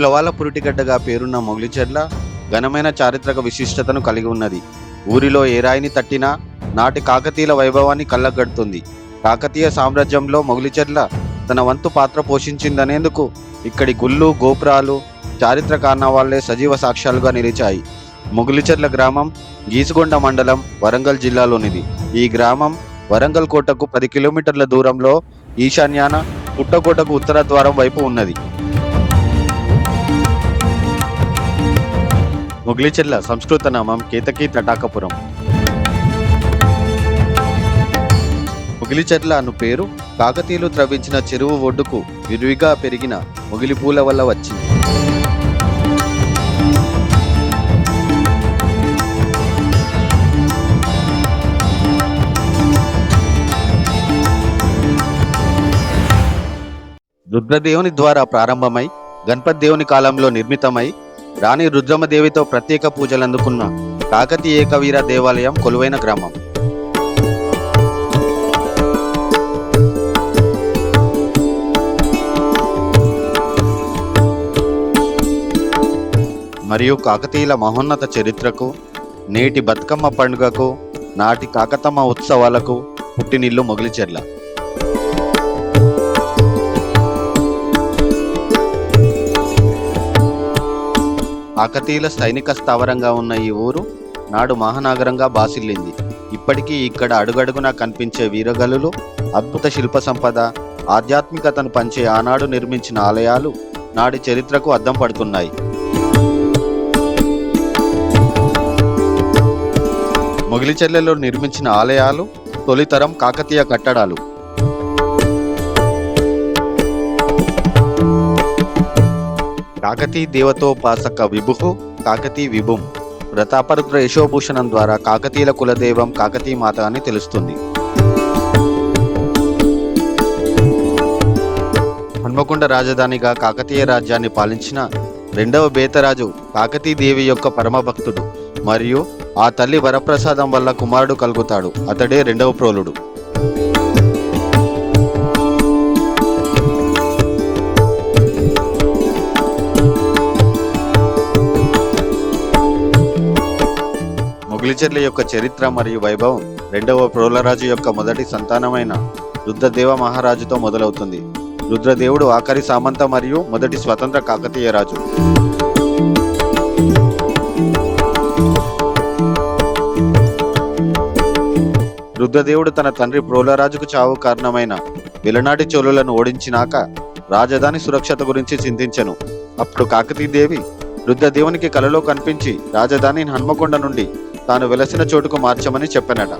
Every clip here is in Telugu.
విప్లవాల పురిటిగడ్డగా పేరున్న మొగిలిచెర్ల ఘనమైన చారిత్రక విశిష్టతను కలిగి ఉన్నది. ఊరిలో ఏ రాయిని తట్టినా నాటి కాకతీయుల వైభవాన్ని కళ్ళగడుతుంది. కాకతీయ సామ్రాజ్యంలో మొగిలిచెర్ల తన వంతు పాత్ర పోషించిందనేందుకు ఇక్కడి గుళ్ళు గోపురాలు చారిత్రక ఆనవాళ్ళే సజీవ సాక్ష్యాలుగా నిలిచాయి. మొగిలిచెర్ల గ్రామం గీసుగొండ మండలం వరంగల్ జిల్లాలోనిది. ఈ గ్రామం వరంగల్ కోటకు పది కిలోమీటర్ల దూరంలో ఈశాన్యాన పుట్టకోటకు ఉత్తర ద్వారం వైపు ఉన్నది. మొగిలిచెర్ల సంస్కృత నామం కేతకి తటాకపురం మొగిలిచెర్ల అను పేరు కాకతీయులు త్రవ్వించిన చెరువు ఒడ్డుకు విరివిగా పెరిగిన ముగిలి పూల వల్ల వచ్చింది. రుద్రదేవుని ద్వారా ప్రారంభమై గణపతి దేవుని కాలంలో నిర్మితమై రాణి రుద్రమదేవితో ప్రత్యేక పూజలు అందుకున్న కాకతీయ ఏకవీర దేవాలయం కొలువైన గ్రామం. మరియు కాకతీయుల మహోన్నత చరిత్రకు నేటి బతుకమ్మ పండుగకు నాటి కాకతమ్మ ఉత్సవాలకు పుట్టినిల్లు మొగిలిచెర్ల. కాకతీయుల సైనిక స్థావరంగా ఉన్న ఈ ఊరు నాడు మహానగరంగా బాసిల్లింది. ఇప్పటికీ ఇక్కడ అడుగడుగునా కనిపించే వీరగలులు అద్భుత శిల్ప సంపద ఆధ్యాత్మికతను పంచే ఆనాడు నిర్మించిన ఆలయాలు నాడి చరిత్రకు అద్దం పడుతున్నాయి. మొగిలిచెల్లెలో నిర్మించిన ఆలయాలు తొలితరం కాకతీయ కట్టడాలు. కాకతీ దేవతోపాసక విభు కాకతీ విభుం. వ్రతాపరుత్ర యశోభూషణం ద్వారా కాకతీయుల కులదైవం కాకతీ మాత అని తెలుస్తుంది. హన్మకొండ రాజధానిగా కాకతీయ రాజ్యాన్ని పాలించిన రెండవ బేతరాజు కాకతీ దేవి యొక్క పరమభక్తుడు. మరియు ఆ తల్లి వరప్రసాదం వల్ల కుమారుడు కలుగుతాడు. అతడే రెండవ ప్రోలుడు. మొగిలిచెర్ల యొక్క చరిత్ర మరియు వైభవం రెండవ ప్రోలరాజు యొక్క మొదటి సంతానమైన రుద్రదేవ మహారాజుతో మొదలవుతుంది. రుద్రదేవుడు ఆఖరి సామంత మరియు మొదటి స్వతంత్ర కాకతీయ రాజు. రుద్రదేవుడు తన తండ్రి ప్రోలరాజుకు చావు కారణమైన విలనాటి చోళులను ఓడించినాక రాజధాని సురక్షత గురించి చింతించెను. అప్పుడు కాకతీదేవి రుద్రదేవునికి కలలో కనిపించి రాజధానిని హన్మకొండ నుండి తాను వెలసిన చోటుకు మార్చమని చెప్పనట.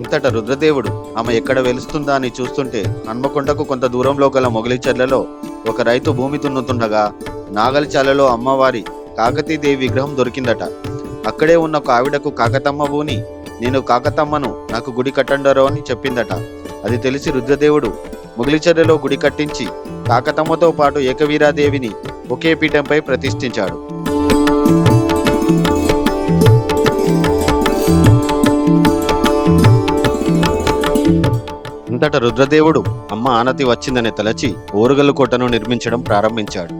ఇంతట రుద్రదేవుడు ఆమె ఎక్కడ వెలుస్తుందా అని చూస్తుంటే హన్మకొండకు కొంత దూరంలో గల మొగలిచర్లలో ఒక రైతు భూమి దున్నుతుండగా నాగలిచాలలో అమ్మవారి కాకతీదేవి విగ్రహం దొరికిందట. అక్కడే ఉన్న ఒక ఆవిడకు కాకతమ్మ భూని నేను కాకతమ్మను నాకు గుడి కట్టండరో అని చెప్పిందట. అది తెలిసి రుద్రదేవుడు ముగిలిచెర్రలో గుడి కట్టించి కాకతమ్మతో పాటు ఏకవీరాదేవిని ఒకే పీఠంపై ప్రతిష్ఠించాడు. ఇంతట రుద్రదేవుడు అమ్మ ఆనతి వచ్చిందని తలచి ఓరుగల్లు కోటను నిర్మించడం ప్రారంభించాడు.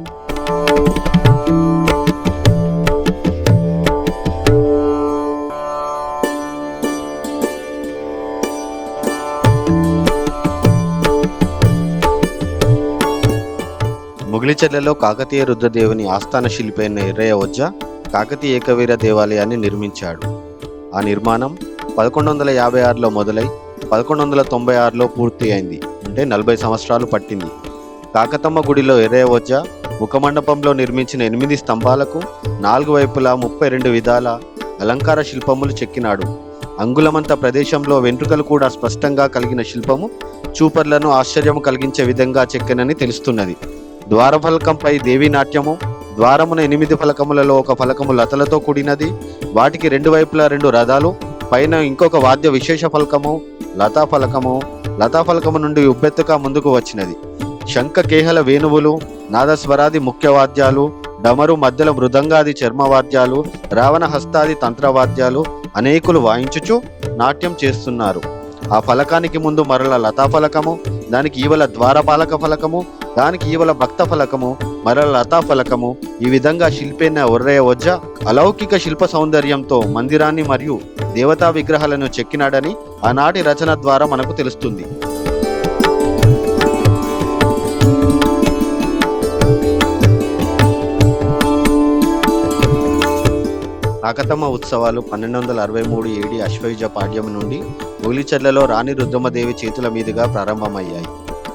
ముగిలిచెర్లలో కాకతీయ రుద్రదేవుని ఆస్థాన శిల్పి అయిన ఎర్రయ్య వజ్జ కాకతీయ ఏకవీర దేవాలయాన్ని నిర్మించాడు. ఆ నిర్మాణం పదకొండు వందల యాభై ఆరులో మొదలై పదకొండు వందల తొంభై ఆరులో పూర్తి అయింది అంటే నలభై సంవత్సరాలు పట్టింది. కాకతమ్మ గుడిలో ఎర్రయ్య వజ్జ ముఖమండపంలో నిర్మించిన ఎనిమిది స్తంభాలకు నాలుగు వైపులా ముప్పై రెండు విధాల అలంకార శిల్పములు చెక్కినాడు. అంగుళమంత ప్రదేశంలో వెంట్రుకలు కూడా స్పష్టంగా కలిగిన శిల్పము చూపర్లను ఆశ్చర్యం కలిగించే విధంగా చెక్కెనని తెలుస్తున్నది. ద్వారఫలకంపై దేవి నాట్యము ద్వారమున ఎనిమిది ఫలకములలో ఒక ఫలకము లతలతో కూడినది వాటికి రెండు వైపులా రెండు రథాలు పైన ఇంకొక వాద్య విశేష ఫలకము లతా ఫలకము లతా ఫలకము నుండి ఉబ్బెత్తుగా ముందుకు వచ్చినది. శంఖ కేహల వేణువులు నాదస్వరాది ముఖ్య వాద్యాలు డమరు మధ్యల మృదంగాది చర్మవాద్యాలు రావణ హస్తాది తంత్రవాద్యాలు అనేకులు వాయించుచు నాట్యం చేస్తున్నారు. ఆ ఫలకానికి ముందు మరల లతా ఫలకము దానికి ఈవల ద్వారపాలక ఫలకము దానికి ఇవల భక్త ఫలకము మరల లతా ఫలకము ఈ విధంగా శిల్పైన ఒర్రయ్య వజ్జ అలౌకిక శిల్ప సౌందర్యంతో మందిరాన్ని మరియు దేవతా విగ్రహాలను చెక్కినాడని ఆనాటి రచన ద్వారా మనకు తెలుస్తుంది. కాకతమ్మ ఉత్సవాలు పన్నెండు వందల అరవై మూడు ఏడి అశ్వయుజ పాడ్యం నుండి మొగిలిచెర్లలో రాణి రుద్రమదేవి చేతుల మీదుగా ప్రారంభమయ్యాయి.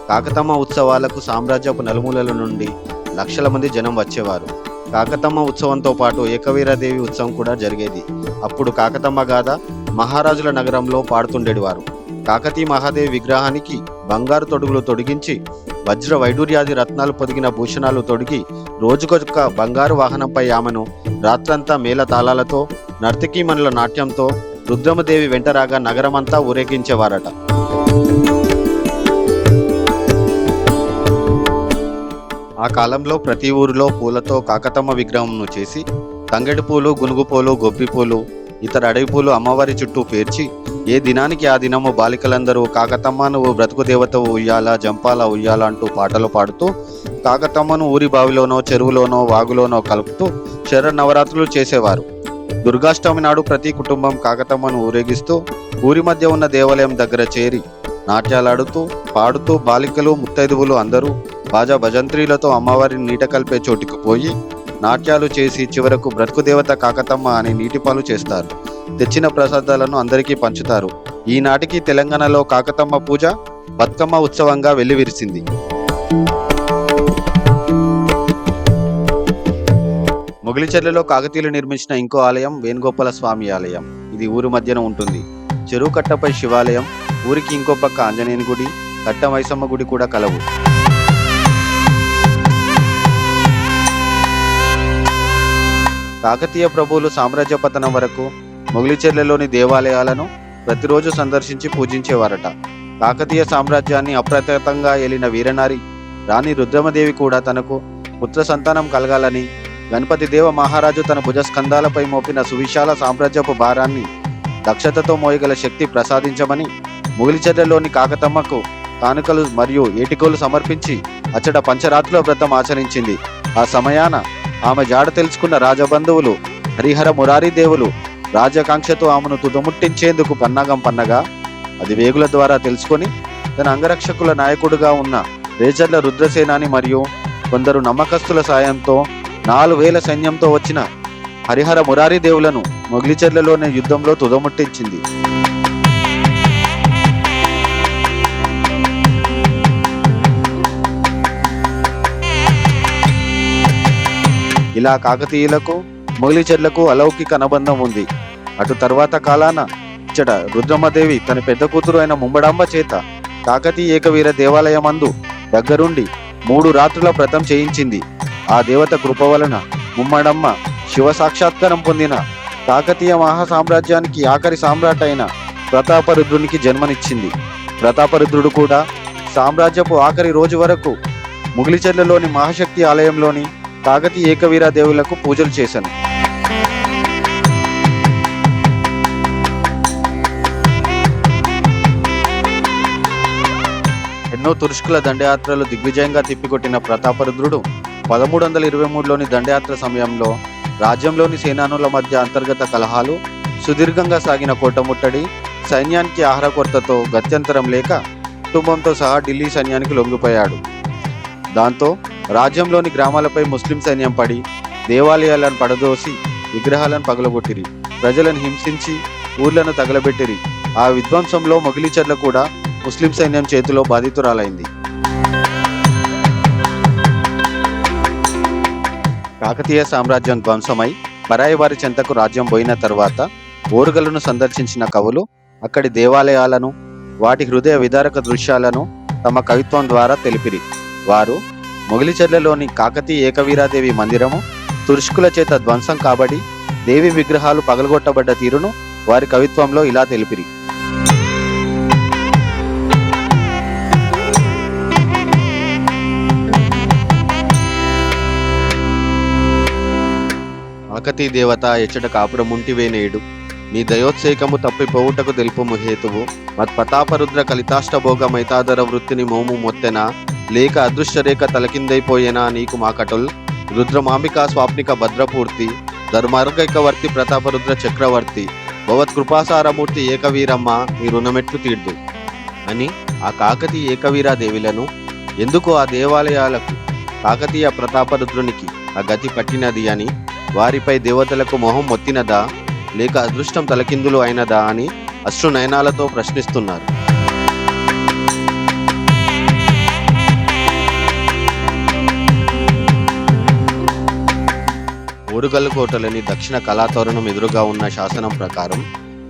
కాకతమ్మ ఉత్సవాలకు సామ్రాజ్యపు నలుమూలల నుండి లక్షల మంది జనం వచ్చేవారు. కాకతమ్మ ఉత్సవంతో పాటు ఏకవీరాదేవి ఉత్సవం కూడా జరిగేది. అప్పుడు కాకతమ్మ గాథ మహారాజుల నగరంలో పాడుతుండేవారు. కాకతీ మహాదేవి విగ్రహానికి బంగారు తొడుగులు తొడిగించి వజ్ర వైడూర్యాది రత్నాలు పొదిగిన భూషణాలు తొడిగి రోజుకొక బంగారు వాహనంపై ఆమెను రాత్రంతా మేళ తాళాలతో నర్తకీమణుల నాట్యంతో రుద్రమదేవి వెంటరాగా నగరమంతా ఊరేగించేవారట. ఆ కాలంలో ప్రతి ఊరిలో పూలతో కాకతమ్మ విగ్రహంను చేసి తంగెడి పూలు గునుగు పూలు గొప్పి పూలు ఇతర అడవి పూలు అమ్మవారి చుట్టూ పేర్చి ఏ దినానికి ఆ దినము బాలికలందరూ కాకతమ్మ నువ్వు బ్రతుకు దేవత ఉయ్యాల జంపాల ఉయ్యాల అంటూ పాటలు పాడుతూ కాకతమ్మను ఊరి బావిలోనో చెరువులోనో వాగులోనో కలుపుతూ శర నవరాత్రులు చేసేవారు. దుర్గాష్టమి నాడు ప్రతి కుటుంబం కాకతమ్మను ఊరేగిస్తూ ఊరి మధ్య ఉన్న దేవాలయం దగ్గర చేరి నాట్యాలాడుతూ పాడుతూ బాలికలు ముత్తైదువులు అందరూ బాజా భజంత్రీలతో అమ్మవారిని నీట కలిపే చోటుకు పోయి నాట్యాలు చేసి చివరకు బ్రతుకు దేవత కాకతమ్మ అని నీటిపాలు చేస్తారు. తెచ్చిన ప్రసాదాలను అందరికీ పంచుతారు. ఈనాటికి తెలంగాణలో కాకతమ్మ పూజ బతుకమ్మ ఉత్సవంగా వెల్లివిరిసింది. మొగిలిచెర్లలో కాకతీయులు నిర్మించిన ఇంకో ఆలయం వేణుగోపాల స్వామి ఆలయం. ఇది ఊరు మధ్యన ఉంటుంది. చెరువు కట్టపై శివాలయం ఊరికి ఇంకో పక్క ఆంజనేయుని గుడి కట్ట మైసమ్మ గుడి కూడా కలవు. కాకతీయ ప్రభువులు సామ్రాజ్య పతనం వరకు మొగిలిచెర్లలోని దేవాలయాలను ప్రతిరోజు సందర్శించి పూజించేవారట. కాకతీయ సామ్రాజ్యాన్ని అప్రతిహతంగా ఏలిన వీరనారి రాణి రుద్రమదేవి కూడా తనకు పుత్ర సంతానం కలగాలని గణపతి దేవ మహారాజు తన భుజస్కంధాలపై మోపిన సువిశాల సామ్రాజ్యపు భారాన్ని దక్షతతో మోయగల శక్తి ప్రసాదించమని ముగిలిచెర్లలోని కాకతమ్మకు కానుకలు మరియు ఏటికోలు సమర్పించి అచ్చట పంచరాత్రుల వ్రతం ఆచరించింది. ఆ సమయాన ఆమె జాడ తెలుసుకున్న రాజబంధువులు హరిహర మురారీదేవులు రాజకాంక్షతో ఆమెను తుదముట్టించేందుకు పన్నాగం పన్నగా అది వేగుల ద్వారా తెలుసుకొని తన అంగరక్షకుల నాయకుడుగా ఉన్న రేజర్ల రుద్రసేనాని మరియు కొందరు నమ్మకస్తుల సాయంతో నాలుగు వేల సైన్యంతో వచ్చిన హరిహర మురారీ దేవులను మొగిలిచెర్లలోని యుద్ధంలో తుదముట్టించింది. ఇలా కాకతీయులకు మొగిలిచెర్లకు అలౌకిక అనుబంధం ఉంది. అటు తర్వాత కాలాన ఇచ్చట రుద్రమదేవి తన పెద్ద కూతురు అయిన ముంబడాంబ చేత కాకతీయ ఏకవీర దేవాలయమందు దగ్గరుండి మూడు రాత్రుల వ్రతం చేయించింది. ఆ దేవత కృప వలన ముమ్మడమ్మ శివ సాక్షాత్కారం పొందిన కాకతీయ మహాసామ్రాజ్యానికి ఆఖరి సామ్రాట్ అయిన ప్రతాపరుద్రునికి జన్మనిచ్చింది. ప్రతాపరుద్రుడు కూడా సామ్రాజ్యపు ఆఖరి రోజు వరకు ముగిలిచెర్లలోని మహాశక్తి ఆలయంలోని కాకతీయ ఏకవీరా దేవులకు పూజలు చేశాను ఎన్నో తురుష్కుల దండయాత్రలు దిగ్విజయంగా తిప్పికొట్టిన ప్రతాపరుద్రుడు పదమూడు వందల ఇరవై మూడులోని దండయాత్ర సమయంలో రాజ్యంలోని సేనానుల మధ్య అంతర్గత కలహాలు సుదీర్ఘంగా సాగిన కోటముట్టడి సైన్యానికి ఆహార కొరతతో గత్యంతరం లేక కుటుంబంతో సహా ఢిల్లీ సైన్యానికి లొంగిపోయాడు. దాంతో రాజ్యంలోని గ్రామాలపై ముస్లిం సైన్యం పడి దేవాలయాలను పడదోసి విగ్రహాలను పగలగొట్టిరి. ప్రజలను హింసించి ఊర్లను తగలబెట్టిరి. ఆ విధ్వంసంలో మొగిలిచర్ల కూడా ముస్లిం సైన్యం చేతిలో బాధితురాలైంది. కాకతీయ సామ్రాజ్యం ధ్వంసమై పరాయి వారి చెంతకు రాజ్యం పోయిన తర్వాత ఓరుగలను సందర్శించిన కవులు అక్కడి దేవాలయాలను వాటి హృదయ విదారక దృశ్యాలను తమ కవిత్వం ద్వారా తెలిపిరి. వారు మొగిలిచెర్లలోని కాకతీయ ఏకవీరాదేవి మందిరము తురుష్కుల చేత ధ్వంసం కాబడి దేవి విగ్రహాలు పగలగొట్టబడ్డ తీరును వారి కవిత్వంలో ఇలా తెలిపిరి. కాకతీ దేవత ఎచ్చట కాపురముంటివేనేడు నీ దయోత్సేకము తప్పిపోవుటకు తెలుపుము హేతువు. మత్పతాపరుద్ర కలితాష్టభోగ మైతాదర వృత్తిని మోము మొత్తెన? లేక అదృష్టరేఖ తలకిందైపోయేనా నీకు మాకటుల్? రుద్రమాంబికా స్వాప్నిక భద్రపూర్తి ధర్మార్గైకవర్తి ప్రతాపరుద్ర చక్రవర్తి భవత్కృపాసారమూర్తి ఏకవీరమ్మ నీ రుణమెట్లు తీర్దు. అని ఆ కాకతీయ ఏకవీరాదేవిలను ఎందుకు ఆ దేవాలయాలకు? కాకతీయ ప్రతాపరుద్రునికి ఆ గతి పట్టినది అని వారిపై దేవతలకు మొహం మొత్తినదా? లేక అదృష్టం తలకిందులు అయినదా అని అశ్రు నయనాలతో ప్రశ్నిస్తున్నారు. ఓరుగల్లు కోటలని దక్షిణ కళాతోరణం ఎదురుగా ఉన్న శాసనం ప్రకారం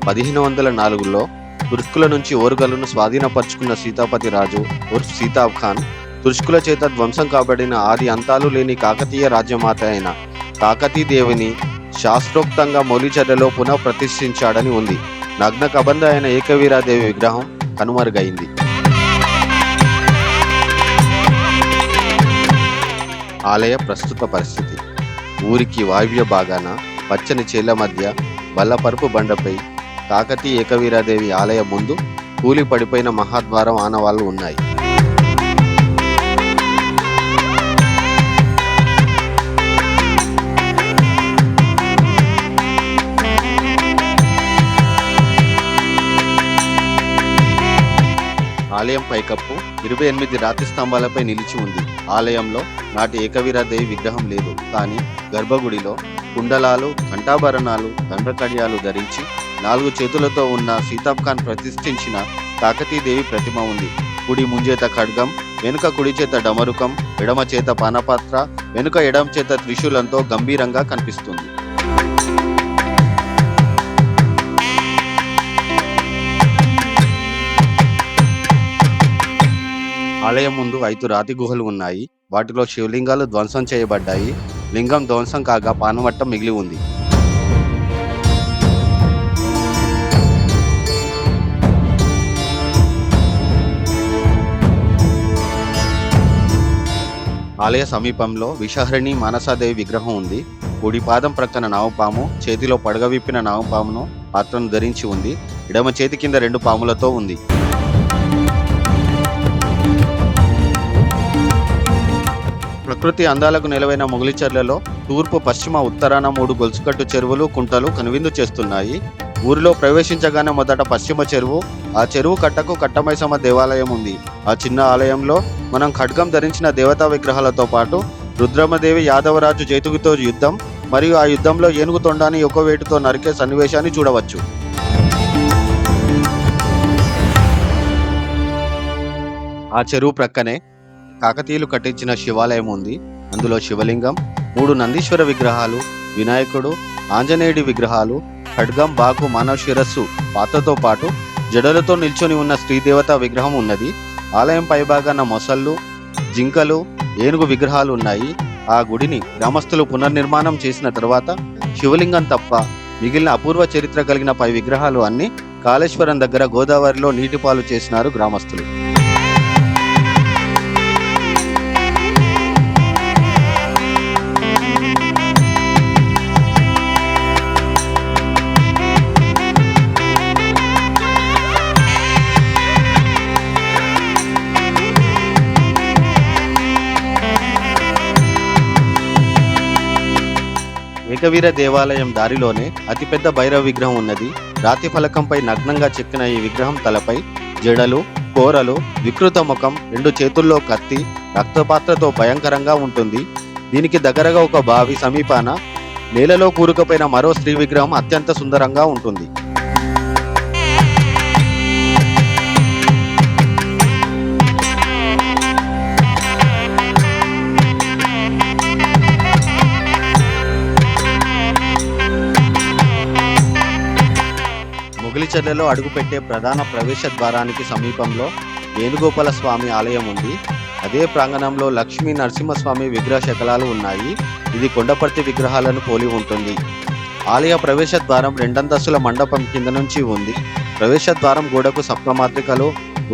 పదిహేను వందల నాలుగులో తుర్కుల నుంచి ఓరుగల్లును స్వాధీనపరుచుకున్న సీతాపతి రాజు ఉర్ఫ్ సీతాబ్ ఖాన్ తుర్కుల చేత ధ్వంసం కాబడిన ఆది అంతాలు లేని కాకతీయ రాజ్యమాత అయిన కాకతీ దేవిని శాస్త్రోక్తంగా మొలిచెర్లలో పునః ప్రతిష్ఠించాడని ఉంది. నగ్న కబంధ అయిన ఏకవీరాదేవి విగ్రహం కనుమరుగైంది. ఆలయ ప్రస్తుత పరిస్థితి. ఊరికి వాయువ్య భాగాన పచ్చని చేల మధ్య బల్లపరుపు బండపై కాకతీయ ఏకవీరాదేవి ఆలయం ముందు కూలి పడిపోయిన మహాద్వారం ఆనవాళ్ళు ఉన్నాయి. ఆలయం పైకప్పు ఇరవై ఎనిమిది రాతి స్తంభాలపై నిలిచి ఉంది. ఆలయంలో నాటి ఏకవీరాదేవి విగ్రహం లేదు. కానీ గర్భగుడిలో కుండలాలు కంఠాభరణాలు దండకడియాలు ధరించి నాలుగు చేతులతో ఉన్న సీతాబ్ ఖాన్ ప్రతిష్ఠించిన కాకతీదేవి ప్రతిమ ఉంది. కుడి ముంజేత ఖడ్గం వెనుక కుడి చేత డమరుకం ఎడమ చేత పానపాత్ర వెనుక ఎడమ చేత త్రిశూలంతో గంభీరంగా కనిపిస్తుంది. ఆలయం ముందు ఐదు రాతి గుహలు ఉన్నాయి. వాటిలో శివలింగాలు ధ్వంసం చేయబడ్డాయి. లింగం ధ్వంసం కాగా పానవట్టం మిగిలి ఉంది. ఆలయ సమీపంలో విషహరిణి మానసాదేవి విగ్రహం ఉంది. కుడి పాదం ప్రక్కన నావపాము చేతిలో పడగ విప్పిన నావపామును పాత్రను ధరించి ఉంది. ఎడమ చేతి కింద రెండు పాములతో ఉంది. ప్రకృతి అందాలకు నిలవైన మొగలిచర్లలో తూర్పు పశ్చిమ ఉత్తరాన మూడు గొలుసుకట్టు చెరువులు కుంటలు కనువిందు చేస్తున్నాయి. ఊరిలో ప్రవేశించగానే మొదట పశ్చిమ చెరువు ఆ చెరువు కట్టకు కట్టమైసమ్మ దేవాలయం ఉంది. ఆ చిన్న ఆలయంలో మనం ఖడ్గం ధరించిన దేవతా విగ్రహాలతో పాటు రుద్రమదేవి యాదవరాజు జైతుగితో యుద్ధం మరియు ఆ యుద్ధంలో ఏనుగు తొండాన్ని ఒక వేటుతో నరికే సన్నివేశాన్ని చూడవచ్చు. ఆ చెరువు ప్రక్కనే కాకతీయులు కట్టించిన శివాలయం ఉంది. అందులో శివలింగం మూడు నందీశ్వర విగ్రహాలు వినాయకుడు ఆంజనేయుడి విగ్రహాలు ఖడ్గం బాకు మానవ శిరస్సు పాత్రతో పాటు జడలతో నిల్చొని ఉన్న శ్రీదేవత విగ్రహం ఉన్నది. ఆలయం పైభాగాన మొసళ్ళు జింకలు ఏనుగు విగ్రహాలు ఉన్నాయి. ఆ గుడిని గ్రామస్తులు పునర్నిర్మాణం చేసిన తర్వాత శివలింగం తప్ప మిగిలిన అపూర్వ చరిత్ర కలిగిన పై విగ్రహాలు అన్ని కాళేశ్వరం దగ్గర గోదావరిలో నీటిపాలు చేసినారు గ్రామస్తులు. ఏకవీర దేవాలయం దారిలోనే అతిపెద్ద భైరవ విగ్రహం ఉన్నది. రాతి ఫలకంపై నగ్నంగా చెక్కిన ఈ విగ్రహం తలపై జడలు కోరలు వికృత ముఖం రెండు చేతుల్లో కత్తి రక్తపాత్రతో భయంకరంగా ఉంటుంది. దీనికి దగ్గరగా ఒక బావి సమీపాన నేలలో కూరుకుపోయిన మరో స్త్రీ విగ్రహం అత్యంత సుందరంగా ఉంటుంది. మొగిలిచెర్లలో అడుగుపెట్టే ప్రధాన ప్రవేశ ద్వారానికి సమీపంలో వేణుగోపాల స్వామి ఆలయం ఉంది. అదే ప్రాంగణంలో లక్ష్మీ నరసింహస్వామి విగ్రహ శకలాలు ఉన్నాయి. ఇది కొండపర్తి విగ్రహాలను పోలి ఉంటుంది. ఆలయ ప్రవేశ ద్వారం రెండంతస్తుల మండపం కింద నుంచి ఉంది. ప్రవేశ ద్వారం గోడకు సప్తమాత్రికలు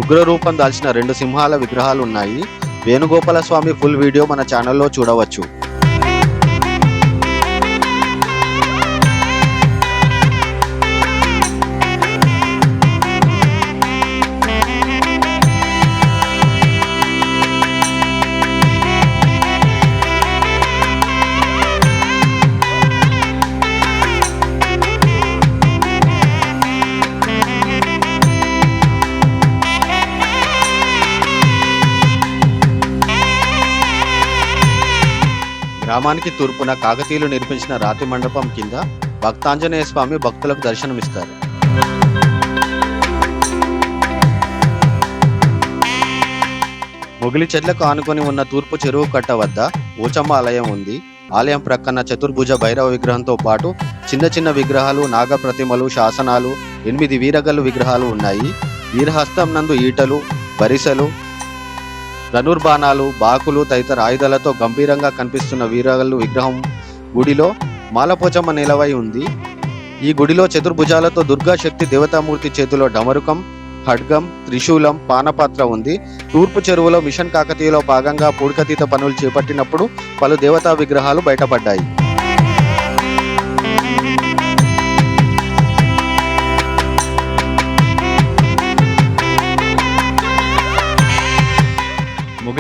ఉగ్ర రూపం దాల్చిన రెండు సింహాల విగ్రహాలు ఉన్నాయి. వేణుగోపాల స్వామి ఫుల్ వీడియో మన ఛానల్లో చూడవచ్చు. గ్రామానికి తూర్పున కాకతీయులు నిర్మించిన రాతి మండపం కింద భక్తాంజనేయ స్వామి భక్తులకు దర్శనమిస్తారు. మొగిలి చెట్లకు ఆనుకొని ఉన్న తూర్పు చెరువు కట్ట వద్ద ఊచమ్మ ఆలయం ఉంది. ఆలయం ప్రక్కన చతుర్భుజ భైరవ విగ్రహంతో పాటు చిన్న చిన్న విగ్రహాలు నాగ ప్రతిమలు శాసనాలు ఎనిమిది వీరగల్లు విగ్రహాలు ఉన్నాయి. వీరహస్తం నందు ఈటలు బరిసెలు ధనుర్బాణాలు బాకులు తదితర ఆయుధాలతో గంభీరంగా కనిపిస్తున్న వీరగల్లు విగ్రహం గుడిలో మాలపోచమ్మ నిలవై ఉంది. ఈ గుడిలో చతుర్భుజాలతో దుర్గా శక్తి దేవతామూర్తి చేతిలో డమరుకం ఖడ్గం త్రిశూలం పానపాత్ర ఉంది. తూర్పు చెరువులో మిషన్ కాకతీయలో భాగంగా పూడికతీత పనులు చేపట్టినప్పుడు పలు దేవతా విగ్రహాలు బయటపడ్డాయి.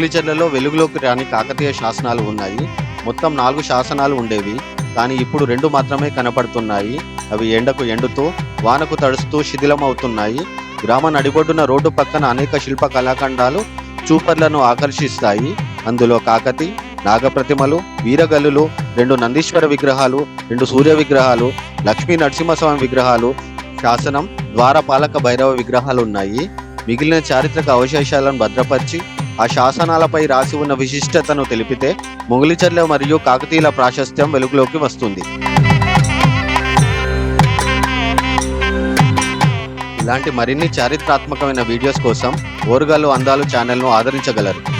మొగిలిచెర్లలో వెలుగులోకి రాని కాకతీయ శాసనాలు ఉన్నాయి. మొత్తం నాలుగు శాసనాలు ఉండేవి. కానీ ఇప్పుడు రెండు మాత్రమే కనపడుతున్నాయి. అవి ఎండకు ఎండుతూ వానకు తడుస్తూ శిథిలమవుతున్నాయి. గ్రామ నడిబొడ్డున రోడ్డు పక్కన అనేక శిల్ప కళాఖండాలు చూపర్లను ఆకర్షిస్తాయి. అందులో కాకతి నాగప్రతిమలు వీరగల్లులు రెండు నందీశ్వర విగ్రహాలు రెండు సూర్య విగ్రహాలు లక్ష్మీ నరసింహస్వామి విగ్రహాలు శాసనం ద్వారపాలక భైరవ విగ్రహాలు ఉన్నాయి. మిగిలిన చారిత్రక అవశేషాలను భద్రపరిచి ఆ శాసనాలపై రాసి ఉన్న విశిష్టతను తెలిపితే మొగలిచర్ల మరియు కాకతీయుల ప్రాశస్త్యం వెలుగులోకి వస్తుంది. ఇలాంటి మరిన్ని చారిత్రాత్మకమైన వీడియోస్ కోసం ఓరుగాలు అందాలు ఛానల్ను ఆదరించగలరు.